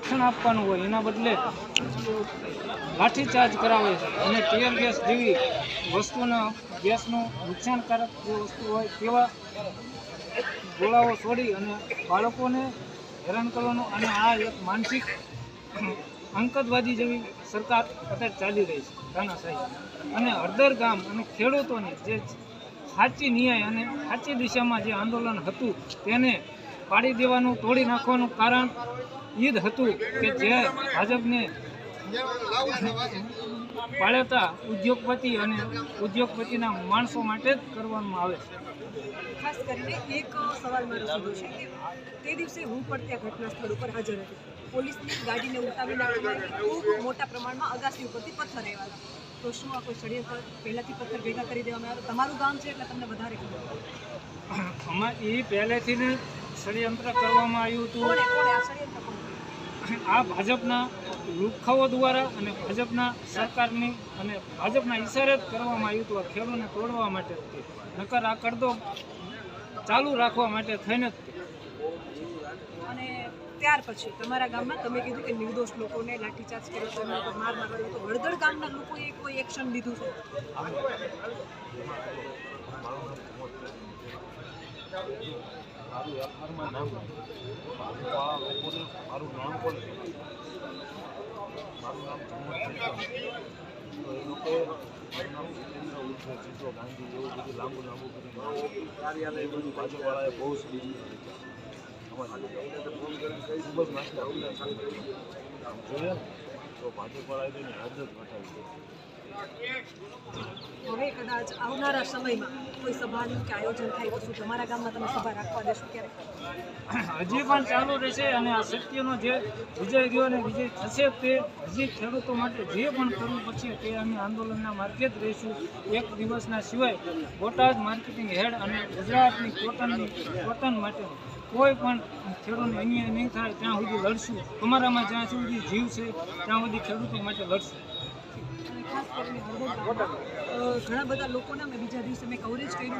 શિક્ષણ આપવાનું હોય, એના બદલે લાઠીચાર્જ કરાવે અને ટીયર ગેસ જેવી વસ્તુના ગેસનું નુકસાનકારક જે વસ્તુ હોય તેવા ગોળાઓ છોડી અને બાળકોને હેરાન કરવાનું અને આ એક માનસિક અંકતવાદી જેવી સરકાર અત્યારે ચાલી રહી છે તાનાશાહી અને હળદર ગામ અને ખેડૂતોની જે સાચી ન્યાય અને સાચી દિશામાં જે આંદોલન હતું, તેને પાડી દેવાનું તોડી નાખવાનું કારણ એ જ હતું કે જે ભાજપને પાળેતા ઉદ્યોગપતિ અને ઉદ્યોગપતિના માણસો માટે જ કરવામાં આવે છે. ખાસ કરીને એક સવાલ મારો સીધો છે કે તે દિવસે હું પણ ત્યાં ઘટના સ્થળ ઉપર હાજર હતી. પોલીસની ગાડીને નાખવામાં ખૂબ મોટા પ્રમાણમાં અગાસી ઉપરથી પથ્થર આવ્યા હતા. તો શું આ કોઈ ષડયંત્ર પહેલાંથી પથ્થર ભેગા કરી દેવામાં આવે તમારું ગામ છે એટલે તમને વધારે ખબર અમારે એ પહેલેથી જ ષડયંત્ર કરવામાં આવ્યું હતું. આ ભાજપના લુખાઓ દ્વારા અને ભાજપના સરકારની અને ભાજપના ઈશારે જ કરવામાં આવ્યું હતું આ ખેડૂતને તોડવા માટે. નકર આ કરદો ચાલુ રાખવા માટે થઈને જ અને ત્યાર પછી તમારા ગામમાં તમે કીધું કે નિર્દોષ લોકોને લાઠીચાર્જ કર્યો તેમના પર માર મારવાનો તો હળદળ ગામના લોકોએ કોઈ એક્શન લીધું છે? મારું નામ આ લોકોને મારું નામ પણ મારું નામ. તો એ લોકો મારું નામ જીતેન્દ્ર ઉર્ફે ચિત્તો ગાંધી એવું બધું લાંબુ લાંબુ કરી કાર્યાલય બધું ભાજપવાળાએ બહુ જ બીજું અમારી ખૂબ જ નાસ્તા ને તો ભાજપવાળાએ તેની હદ જ હવે કદાચ આવનારા સમયમાં કોઈ સભાનું કે આયોજન થાય તો તમારા ગામમાં તમે સભા રાખવા દેશો ક્યારે હજી પણ ચાલુ રહેશે અને આ સત્યનો જે વિજય ગયો અને વિજય થશે તે હજી ખેડૂતો માટે જે પણ કરવું પડશે તે અમે આંદોલનના માર્ગે જ રહીશું. એક દિવસના સિવાય બોટાદ માર્કેટિંગ હેડ અને ગુજરાતની કોટનની કોટન માટે કોઈ પણ ખેડૂતને અન્યાય નહીં થાય, ત્યાં સુધી લડશું. અમારામાં જ્યાં સુધી જીવ છે, ત્યાં સુધી ખેડૂતો માટે લડશું. ખાસ કરીને ઘણા બધા લોકોના મેં બીજા દિવસે મેં કવરેજ કર્યું છે.